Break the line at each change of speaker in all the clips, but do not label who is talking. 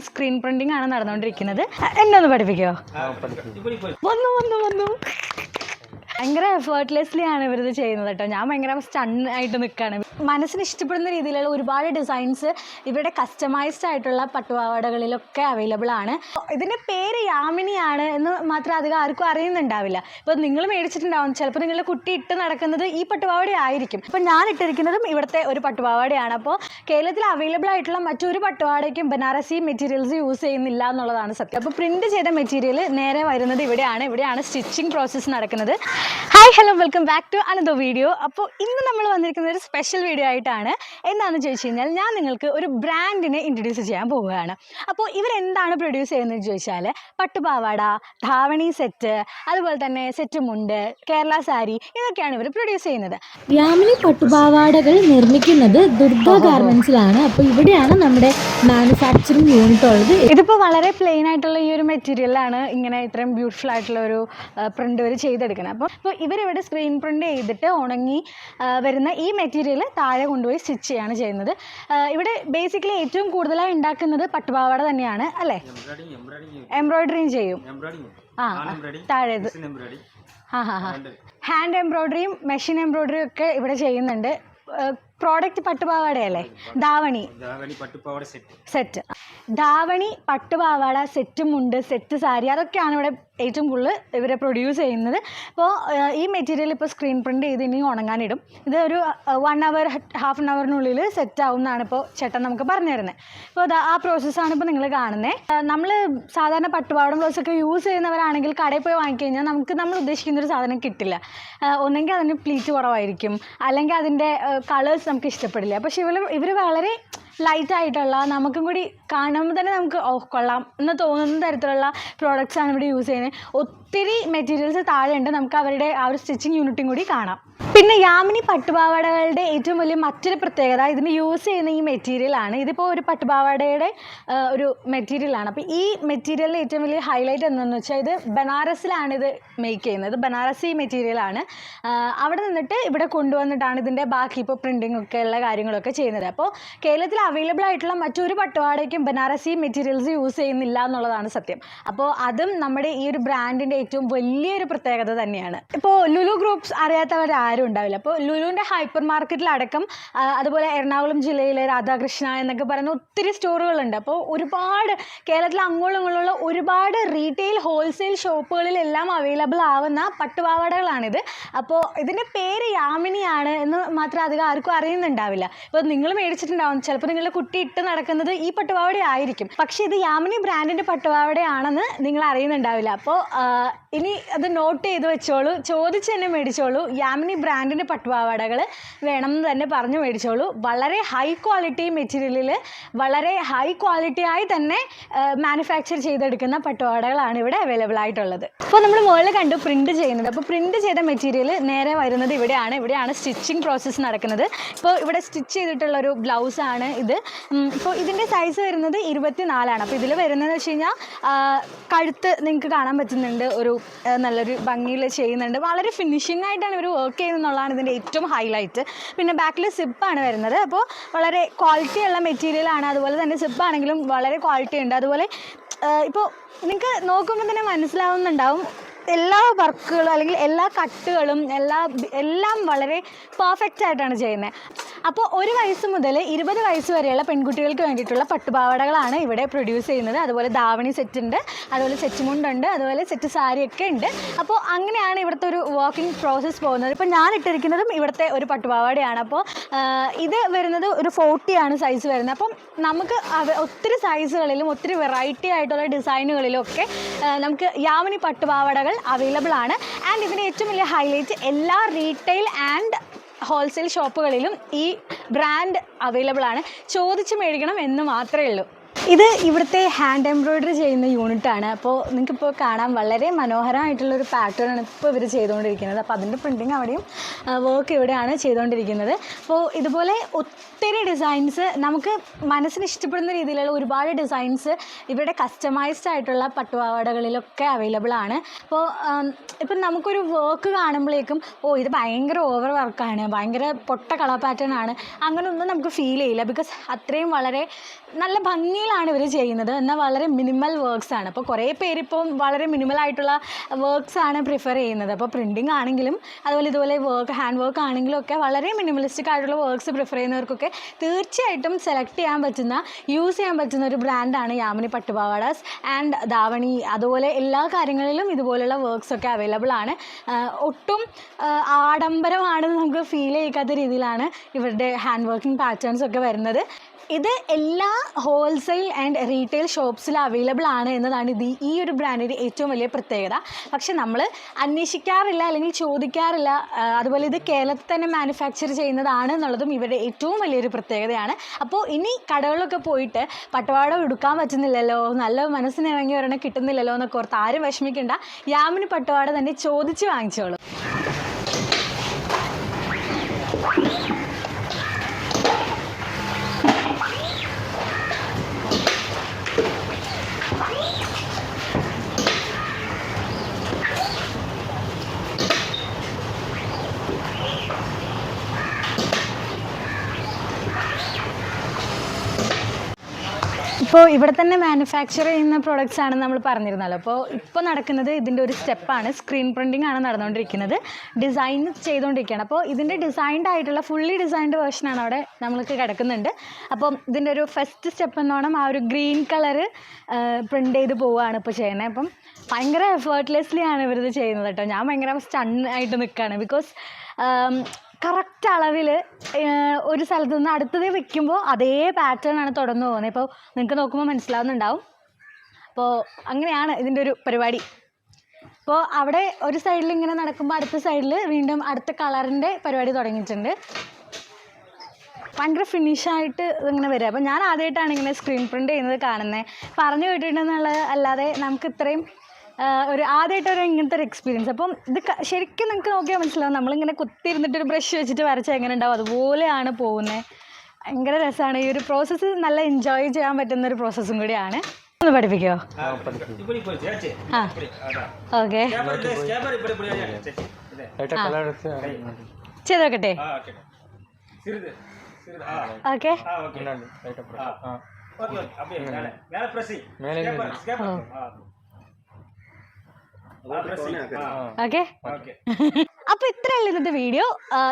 Screen printing ആണ് നടന്നുകൊണ്ടിരിക്കുന്നത്. എന്നെ ഒന്ന് പഠിപ്പിക്കോ. വന്നു വന്നു വന്നു. ഭയങ്കര എഫേർട്ട്ലെസ്ലി ആണ് ഇവരിത് ചെയ്യുന്നത് കേട്ടോ. ഞാൻ ഭയങ്കര സ്റ്റൺ ആയിട്ട് നിൽക്കുകയാണ് മനസ്സിന് ഇഷ്ടപ്പെടുന്ന രീതിയിലുള്ള ഒരുപാട് ഡിസൈൻസ് ഇവരുടെ കസ്റ്റമൈസ്ഡ് ആയിട്ടുള്ള പട്ടുപാവാടകളിലൊക്കെ അവൈലബിൾ ആണ്. ഇതിന്റെ പേര് യാമിനിയാണ് എന്ന് മാത്രം അധികം ആർക്കും അറിയുന്നുണ്ടാവില്ല. ഇപ്പോൾ നിങ്ങൾ മേടിച്ചിട്ടുണ്ടാവും. ചിലപ്പോൾ നിങ്ങളുടെ കുട്ടി ഇട്ട് നടക്കുന്നത് ഈ പട്ടുപാവാട ആയിരിക്കും. ഇപ്പം ഞാൻ ഇട്ടിരിക്കുന്നതും ഇവിടുത്തെ ഒരു പട്ടുപാവാടയാണ്. അപ്പോൾ കേരളത്തിൽ അവൈലബിൾ ആയിട്ടുള്ള മറ്റൊരു പട്ടുപാടയ്ക്കും ബനാറസി മെറ്റീരിയൽസ് യൂസ് ചെയ്യുന്നില്ല എന്നുള്ളതാണ് സത്യം. അപ്പോൾ പ്രിന്റ് ചെയ്ത മെറ്റീരിയൽ നേരെ വരുന്നത് ഇവിടെയാണ്. ഇവിടെയാണ് സ്റ്റിച്ചിങ് പ്രോസസ്സ് നടക്കുന്നത്. Hi hello welcome back to another video അപ്പോൾ ഇന്ന് നമ്മൾ വന്നിരിക്കുന്ന ഒരു സ്പെഷ്യൽ വീഡിയോ ആയിട്ടാണ്. എന്താണെന്ന് ചോദിച്ചു കഴിഞ്ഞാൽ ഞാൻ നിങ്ങൾക്ക് ഒരു ബ്രാൻഡിനെ ഇൻട്രൊഡ്യൂസ് ചെയ്യാൻ പോവുകയാണ്. അപ്പോൾ ഇവരെന്താണ് പ്രൊഡ്യൂസ് ചെയ്യുന്നത് ചോദിച്ചാൽ പട്ടുപാവാട ധാവണി സെറ്റ് അതുപോലെ തന്നെ സെറ്റ് മുണ്ട് കേരള സാരി ഇതൊക്കെയാണ് ഇവർ പ്രൊഡ്യൂസ് ചെയ്യുന്നത്.
യാമിനി പട്ടുപാവാടകൾ നിർമ്മിക്കുന്നത് ദുർഗ ഗാർമെൻസിലാണ് അപ്പോൾ ഇവിടെയാണ് നമ്മുടെ മാനുഫാക്ചറിങ് യൂണിറ്റ് ഉള്ളത്.
ഇതിപ്പോൾ വളരെ പ്ലെയിൻ ആയിട്ടുള്ള ഈ ഒരു മെറ്റീരിയലാണ് ഇങ്ങനെ ഇത്രയും ബ്യൂട്ടിഫുൾ ആയിട്ടുള്ള ഒരു പ്രിന്റ് ഇവർ ചെയ്തെടുക്കുന്നത്. അപ്പോൾ ഇപ്പോൾ ഇവരിവിടെ സ്ക്രീൻ പ്രിന്റ് ചെയ്തിട്ട് ഉണങ്ങി വരുന്ന ഈ മെറ്റീരിയൽ താഴെ കൊണ്ടുപോയി സ്റ്റിച്ച് ചെയ്യാണ് ചെയ്യുന്നത്. ഇവിടെ ബേസിക്കലി ഏറ്റവും കൂടുതലായി ഉണ്ടാക്കുന്നത് പട്ടുപാവാട തന്നെയാണ് അല്ലേ? എംബ്രോയിഡറിയും ചെയ്യും. ആ
താഴേത്.
ആ ഹാ ഹാ ഹാൻഡ് എംബ്രോയിഡറിയും മെഷീൻ എംബ്രോയിഡറിയും ഒക്കെ ഇവിടെ ചെയ്യുന്നുണ്ട്. പ്രോഡക്റ്റ് പട്ടുപാവാടയല്ലേ? ധാവണി.
സെറ്റ്.
ധാവണി പട്ടുപാവാട സെറ്റും ഉണ്ട് സെറ്റ് സാരി അതൊക്കെയാണ് ഇവിടെ ഏറ്റവും കൂടുതൽ ഇവരെ പ്രൊഡ്യൂസ് ചെയ്യുന്നത്. അപ്പോൾ ഈ മെറ്റീരിയൽ ഇപ്പോൾ സ്ക്രീൻ പ്രിന്റ് ചെയ്ത് ഇനി ഉണങ്ങാനിടും. ഇത് ഒരു വൺ അവർ ഹാഫ് ആൻ അവറിനുള്ളിൽ സെറ്റ് ആവും എന്നാണ് ഇപ്പോൾ ചേട്ടൻ നമുക്ക് പറഞ്ഞു തരുന്നത്. അപ്പോൾ ആ പ്രോസസ്സാണ് ഇപ്പോൾ നിങ്ങൾ കാണുന്നത് നമ്മൾ സാധാരണ പട്ടുപാവാടം ബ്ലൗസ് ഒക്കെ യൂസ് ചെയ്യുന്നവരാണെങ്കിൽ കടയിൽ പോയി വാങ്ങിക്കഴിഞ്ഞാൽ നമുക്ക് നമ്മൾ ഉദ്ദേശിക്കുന്ന ഒരു സാധനം കിട്ടില്ല. ഒന്നെങ്കിൽ അതിന് പ്ലീറ്റ് കുറവായിരിക്കും. അല്ലെങ്കിൽ അതിന്റെ കളേഴ്സ് നമുക്ക് ഇഷ്ടപ്പെടില്ല. പക്ഷെ ഇവർ ഇവർ വളരെ ലൈറ്റ് ആയിട്ടുള്ള നമുക്കും കൂടി കാണുമ്പോൾ തന്നെ നമുക്ക് ഓ കൊള്ളാം എന്ന് തോന്നുന്ന തരത്തിലുള്ള പ്രോഡക്റ്റ്സാണ് ഇവിടെ യൂസ് ചെയ്യുന്നത്. ഒത്തിരി മെറ്റീരിയൽസ് താഴെ ഉണ്ട്. നമുക്ക് അവരുടെ ആ ഒരു സ്റ്റിച്ചിങ് യൂണിറ്റും കൂടി കാണാം. പിന്നെ യാമിനി പട്ടുപാവാടകളുടെ ഏറ്റവും വലിയ മറ്റൊരു പ്രത്യേകത ഇതിന് യൂസ് ചെയ്യുന്ന ഈ മെറ്റീരിയലാണ് ഇതിപ്പോൾ ഒരു പട്ടുപാവാടയുടെ ഒരു ഒരു മെറ്റീരിയലാണ് അപ്പോൾ ഈ മെറ്റീരിയലിൽ ഏറ്റവും വലിയ ഹൈലൈറ്റ് എന്താണെന്ന് വെച്ചാൽ ഇത് ബനാറസിലാണ് ഇത് മേക്ക് ചെയ്യുന്നത്. ബനാറസി മെറ്റീരിയലാണ് അവിടെ നിന്നിട്ട് ഇവിടെ കൊണ്ടുവന്നിട്ടാണ് ഇതിന്റെ ബാക്കി ഇപ്പോൾ പ്രിന്റിംഗ് ഒക്കെ ഉള്ള കാര്യങ്ങളൊക്കെ ചെയ്യുന്നത്. അപ്പോൾ കേരളത്തിൽ അവൈലബിൾ ആയിട്ടുള്ള മറ്റൊരു പട്ടുപാടയ്ക്കും ബനാറസി മെറ്റീരിയൽസ് യൂസ് ചെയ്യുന്നില്ല എന്നുള്ളതാണ് സത്യം. അപ്പോൾ അതും നമ്മുടെ ഈ ഒരു ബ്രാൻഡിന്റെ ഏറ്റവും വലിയൊരു പ്രത്യേകത തന്നെയാണ്. ഇപ്പോൾ ലുലു ഗ്രൂപ്പ്സ് അറിയാത്തവർ ആരും ഉണ്ടാവില്ല. അപ്പോൾ ലുലുവിന്റെ ഹൈപ്പർ മാർക്കറ്റിലടക്കം അതുപോലെ എറണാകുളം ജില്ലയിലെ രാധാകൃഷ്ണ എന്നൊക്കെ പറയുന്ന ഒത്തിരി സ്റ്റോറുകളുണ്ട് അപ്പോൾ ഒരുപാട് കേരളത്തിൽ അങ്ങോളം ഇങ്ങോട്ടുള്ള ഒരുപാട് റീറ്റെയിൽ ഹോൾസെയിൽ ഷോപ്പുകളിലെല്ലാം അവൈലബിൾ ആവുന്ന പട്ടുപാവാടകളാണിത്. അപ്പോൾ ഇതിന്റെ പേര് യാമിനിയാണ് എന്ന് മാത്രം അധികം ആർക്കും അറിയുന്നുണ്ടാവില്ല. ഇപ്പോൾ നിങ്ങൾ മേടിച്ചിട്ടുണ്ടാവും. ചിലപ്പോൾ നിങ്ങളുടെ കുട്ടി ഇട്ട് നടക്കുന്നത് ഈ പട്ടുപാവാട ആയിരിക്കും. പക്ഷേ ഇത് യാമിനി ബ്രാൻഡിന്റെ പട്ടുപാവാടയാണെന്ന് നിങ്ങൾ അറിയുന്നുണ്ടാവില്ല അപ്പോൾ ഇനി അത് നോട്ട് ചെയ്ത് വെച്ചോളൂ. ചോദിച്ച് തന്നെ മേടിച്ചോളൂ. യാമിനി ബ്രാൻഡിന്റെ പട്ടുപാവാടകൾ വേണം എന്ന് തന്നെ പറഞ്ഞ് മേടിച്ചോളൂ. വളരെ ഹൈ ക്വാളിറ്റി മെറ്റീരിയലിൽ വളരെ ഹൈ ക്വാളിറ്റി ആയി തന്നെ മാനുഫാക്ചർ ചെയ്തെടുക്കുന്ന പട്ടുപാവാടകളാണ് ഇവിടെ അവൈലബിൾ ആയിട്ടുള്ളത്. അപ്പോൾ നമ്മൾ മുകളിൽ കണ്ടു പ്രിന്റ് ചെയ്യുന്നത്. അപ്പോൾ പ്രിന്റ് ചെയ്ത മെറ്റീരിയൽ നേരെ വരുന്നത് ഇവിടെയാണ്. ഇവിടെയാണ് സ്റ്റിച്ചിങ് പ്രോസസ്സ് നടക്കുന്നത്. ഇപ്പോൾ ഇവിടെ സ്റ്റിച്ച് ചെയ്തിട്ടുള്ള ഒരു ബ്ലൗസാണ് ഇത്. ഇപ്പോൾ ഇതിന്റെ സൈസ് വരുന്നത് ഇരുപത്തി നാലാണ് അപ്പോൾ ഇതിൽ വരുന്നതെന്ന് വെച്ച് കഴിഞ്ഞാൽ കഴുത്ത് നിങ്ങൾക്ക് കാണാൻ പറ്റുന്നുണ്ട് ഒരു നല്ലൊരു ഭംഗിയിൽ ചെയ്യുന്നുണ്ട്. വളരെ ഫിനിഷിംഗ് ആയിട്ടാണ് ഇവർ വർക്ക് ചെയ്യുന്നതെന്നുള്ളതാണ് ഇതിന്റെ ഏറ്റവും ഹൈലൈറ്റ് പിന്നെ ബാക്കിൽ സിപ്പാണ് വരുന്നത്. അപ്പോൾ വളരെ ക്വാളിറ്റി ഉള്ള മെറ്റീരിയലാണ് അതുപോലെ തന്നെ സിപ്പാണെങ്കിലും വളരെ ക്വാളിറ്റി ഉണ്ട്. അതുപോലെ ഇപ്പോൾ നിങ്ങൾക്ക് നോക്കുമ്പോൾ തന്നെ മനസ്സിലാവുന്നുണ്ടാവും എല്ലാ വർക്കുകളും അല്ലെങ്കിൽ എല്ലാ കട്ടുകളും എല്ലാ എല്ലാം വളരെ പെർഫെക്റ്റ് ആയിട്ടാണ് ചെയ്യുന്നത് അപ്പോൾ ഒരു വയസ്സ് മുതൽ ഇരുപത് വയസ്സ് വരെയുള്ള പെൺകുട്ടികൾക്ക് വേണ്ടിയിട്ടുള്ള പട്ടുപാവാടകളാണ് ഇവിടെ പ്രൊഡ്യൂസ് ചെയ്യുന്നത്. അതുപോലെ ധാവണി സെറ്റ് ഉണ്ട് അതുപോലെ സെറ്റ് മുണ്ടുണ്ട് അതുപോലെ സെറ്റ് സാരിയൊക്കെ ഉണ്ട്. അപ്പോൾ അങ്ങനെയാണ് ഇവിടുത്തെ ഒരു വർക്കിംഗ് പ്രോസസ്സ് പോകുന്നത്. ഇപ്പോൾ ഞാൻ ഇട്ടിരിക്കുന്നതും ഇവിടുത്തെ ഒരു പട്ടുപാവാടയാണ്. അപ്പോൾ ഇത് വരുന്നത് ഒരു ഫോർട്ടിയാണ് സൈസ് വരുന്നത്. അപ്പം നമുക്ക് ഒത്തിരി സൈസുകളിലും ഒത്തിരി വെറൈറ്റി ആയിട്ടുള്ള ഡിസൈനുകളിലും ഒക്കെ നമുക്ക് യാമിനി പട്ടുപാവാടകൾ അവൈലബിൾ ആണ്. ആൻഡ് ഇതിന്റെ ഏറ്റവും വലിയ ഹൈലൈറ്റ് എല്ലാ റീറ്റെയിൽ ആൻഡ് ഹോൾസെയിൽ ഷോപ്പുകളിലും ഈ ബ്രാൻഡ് അവൈലബിൾ ആണ്. ചോദിച്ച് മേടിക്കണം എന്ന് മാത്രമേ ഉള്ളൂ. ഇത് ഇവിടുത്തെ ഹാൻഡ് എംബ്രോയിഡറി ചെയ്യുന്ന യൂണിറ്റാണ് അപ്പോൾ നിങ്ങൾക്കിപ്പോൾ കാണാൻ വളരെ മനോഹരമായിട്ടുള്ളൊരു പാറ്റേൺ ആണ് ഇപ്പോൾ ഇവർ ചെയ്തുകൊണ്ടിരിക്കുന്നത്. അപ്പോൾ അതിന്റെ പ്രിന്റിങ് അവിടെയും വർക്ക് ഇവിടെയാണ് ചെയ്തുകൊണ്ടിരിക്കുന്നത്. അപ്പോൾ ഇതുപോലെ ഒത്തിരി ഡിസൈൻസ് നമുക്ക് മനസ്സിന് ഇഷ്ടപ്പെടുന്ന രീതിയിലുള്ള ഒരുപാട് ഡിസൈൻസ് ഇവിടെ കസ്റ്റമൈസ്ഡ് ആയിട്ടുള്ള പട്ടുപാവാടകളിലൊക്കെ അവൈലബിൾ ആണ്. അപ്പോൾ ഇപ്പം നമുക്കൊരു വർക്ക് കാണുമ്പോഴേക്കും ഓ ഇത് ഭയങ്കര ഓവർ വർക്കാണ് ഭയങ്കര പൊട്ട കളർ പാറ്റേൺ ആണ് അങ്ങനെയൊന്നും നമുക്ക് ഫീൽ ചെയ്യില്ല. ബിക്കോസ് അത്രയും വളരെ നല്ല ഭംഗിയിലാണ് ആണ് ഇവർ ചെയ്യുന്നത്. എന്നാൽ വളരെ മിനിമൽ വർക്ക്സ് ആണ്. അപ്പോൾ കുറേ പേര് ഇപ്പം വളരെ മിനിമൽ ആയിട്ടുള്ള വർക്ക്സ് ആണ് പ്രിഫർ ചെയ്യുന്നത്. അപ്പോൾ പ്രിന്റിങ് ആണെങ്കിലും അതുപോലെ ഇതുപോലെ വർക്ക് ഹാൻഡ് വർക്ക് ആണെങ്കിലും ഒക്കെ വളരെ മിനിമലിസ്റ്റിക് ആയിട്ടുള്ള വർക്ക്സ് പ്രിഫർ ചെയ്യുന്നവർക്കൊക്കെ തീർച്ചയായിട്ടും സെലക്ട് ചെയ്യാൻ പറ്റുന്ന യൂസ് ചെയ്യാൻ പറ്റുന്ന ഒരു ബ്രാൻഡാണ് യാമിനി പട്ടുപാവാടാസ് ആൻഡ് ധാവണി അതുപോലെ എല്ലാ കാര്യങ്ങളിലും ഇതുപോലെയുള്ള വർക്ക്സ് ഒക്കെ അവൈലബിൾ ആണ്. ഒട്ടും ആഡംബരമാണെന്ന് നമുക്ക് ഫീൽ ചെയ്യിക്കാത്ത രീതിയിലാണ് ഇവരുടെ ഹാൻഡ് വർക്കിംഗ് പാറ്റേൺസ് ഒക്കെ വരുന്നത്. ഇത് എല്ലാ ഹോൾസെയിൽ ആൻഡ് റീറ്റെയിൽ ഷോപ്സിൽ അവൈലബിൾ ആണ് എന്നതാണ് ഇത് ഈ ഒരു ബ്രാൻഡിന്റെ ഏറ്റവും വലിയ പ്രത്യേകത. പക്ഷെ നമ്മൾ അന്വേഷിക്കാറില്ല അല്ലെങ്കിൽ ചോദിക്കാറില്ല അതുപോലെ ഇത് കേരളത്തിൽ തന്നെ മാനുഫാക്ചർ ചെയ്യുന്നതാണ് എന്നുള്ളതും ഇവരുടെ ഏറ്റവും വലിയൊരു പ്രത്യേകതയാണ്. അപ്പോൾ ഇനി കടകളിലൊക്കെ പോയിട്ട് പട്ടവാടം എടുക്കാൻ പറ്റുന്നില്ലല്ലോ നല്ല മനസ്സിനിറങ്ങി ഒരെണ്ണം കിട്ടുന്നില്ലല്ലോ എന്നൊക്കെ ഓർത്ത് ആരും വിഷമിക്കേണ്ട. യാമിന് പട്ടുപാട തന്നെ ചോദിച്ച് വാങ്ങിച്ചോളൂ. ഇപ്പോൾ ഇവിടെ തന്നെ മാനുഫാക്ചർ ചെയ്യുന്ന പ്രോഡക്റ്റ്സ് ആണ് നമ്മൾ പറഞ്ഞിരുന്നല്ലോ. അപ്പോൾ ഇപ്പോൾ നടക്കുന്നത് ഇതിന്റെ ഒരു സ്റ്റെപ്പാണ്. സ്ക്രീൻ പ്രിന്റിംഗ് ആണ് നടന്നുകൊണ്ടിരിക്കുന്നത്. ഡിസൈൻ ചെയ്തുകൊണ്ടിരിക്കുകയാണ്. അപ്പോൾ ഇതിന്റെ ഡിസൈൻഡ് ആയിട്ടുള്ള ഫുള്ളി ഡിസൈൻഡ് വേർഷനാണ് അവിടെ നമ്മൾക്ക് കിടക്കുന്നുണ്ട്. അപ്പം ഇതിന്റെ ഒരു ഫസ്റ്റ് സ്റ്റെപ്പ് എന്നോണം ആ ഒരു ഗ്രീൻ കളർ പ്രിന്റ് ചെയ്ത് പോവുകയാണ് ഇപ്പോൾ ചെയ്യുന്നത്. അപ്പം ഭയങ്കര എഫേർട്ട്ലെസ്ലി ആണ് ഇവരിത് ചെയ്യുന്നത് കേട്ടോ. ഞാൻ ഭയങ്കര സ്റ്റൺ ആയിട്ട് നിൽക്കുകയാണ്. ബിക്കോസ് കറക്റ്റ് അളവിൽ ഒരു സ്ഥലത്ത് നിന്ന് അടുത്തത് വെക്കുമ്പോൾ അതേ പാറ്റേൺ ആണ് തുടർന്ന് പോകുന്നത്. ഇപ്പോൾ നിങ്ങൾക്ക് നോക്കുമ്പോൾ മനസ്സിലാവുന്നുണ്ടാവും. അപ്പോൾ അങ്ങനെയാണ് ഇതിന്റെ ഒരു പരിപാടി. അപ്പോൾ അവിടെ ഒരു സൈഡിൽ ഇങ്ങനെ നടക്കുമ്പോൾ അടുത്ത സൈഡിൽ വീണ്ടും അടുത്ത കളറിന്റെ പരിപാടി തുടങ്ങിയിട്ടുണ്ട്. ഭയങ്കര ഫിനിഷായിട്ട് ഇതിങ്ങനെ വരിക. അപ്പോൾ ഞാൻ ആദ്യമായിട്ടാണ് ഇങ്ങനെ സ്ക്രീൻ പ്രിന്റ് ചെയ്യുന്നത് കാണുന്നത് പറഞ്ഞു കേട്ടിട്ടുണ്ടെന്നുള്ളത് അല്ലാതെ നമുക്ക് ഇത്രയും ഒരു ആദ്യമായിട്ടൊരു ഇങ്ങനത്തെ ഒരു എക്സ്പീരിയൻസ് അപ്പം ഇത് ശരിക്കും നിങ്ങൾക്ക് നോക്കിയാൽ മനസ്സിലാവും. നമ്മളിങ്ങനെ കുത്തിയിരുന്നിട്ടൊരു ബ്രഷ് വെച്ചിട്ട് വരച്ചാൽ എങ്ങനെ ഉണ്ടാവും അതുപോലെയാണ് പോകുന്നത് ഭയങ്കര രസമാണ് ഈ ഒരു പ്രോസസ്സ് നല്ല എൻജോയ് ചെയ്യാൻ പറ്റുന്ന ഒരു പ്രോസസ്സും കൂടിയാണ്. ഒന്ന് പഠിപ്പിക്കോ?
ആ
ഓക്കെ. ചെയ്ത് നോക്കട്ടെ ഓക്കെ.
ഓക്കെ.
ഓക്കെ.
അപ്പൊ
അപ്പോൾ ഇത്രയല്ല ഇന്നത്തെ വീഡിയോ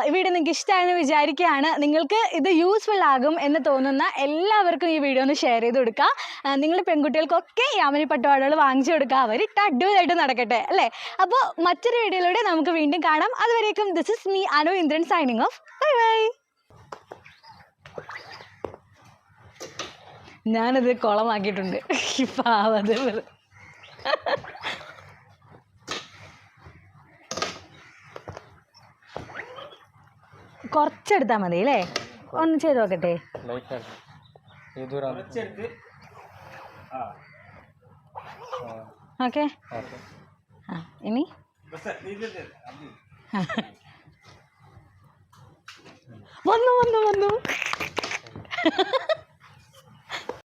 ഈ വീഡിയോ നിങ്ങൾക്ക് ഇഷ്ടമായെന്ന് വിചാരിക്കുകയാണ്. നിങ്ങൾക്ക് ഇത് യൂസ്ഫുൾ ആകും എന്ന് തോന്നുന്ന എല്ലാവർക്കും ഈ വീഡിയോ ഒന്ന് ഷെയർ ചെയ്ത് കൊടുക്കുക നിങ്ങൾ നിങ്ങളുടെ പെൺകുട്ടികൾക്കൊക്കെ യാമിനി പട്ടുപാടുകൾ വാങ്ങിച്ചു കൊടുക്കുക അവർ ഇട്ട് അടിപൊളിയായിട്ട് നടക്കട്ടെ അല്ലേ? അപ്പോൾ മറ്റൊരു വീഡിയോയിലൂടെ നമുക്ക് വീണ്ടും കാണാം. അതുവരേക്കും this is me Anu Indran signing off bye bye ഞാനത് കുളമാക്കിയിട്ടുണ്ട്. പാവത് കുറച്ചെടുത്താൽ മതി അല്ലേ? ഒന്ന് ചെയ്ത് നോക്കട്ടെ. ഓക്കെ. ആ ഇനി? വന്നു വന്നു വന്നു.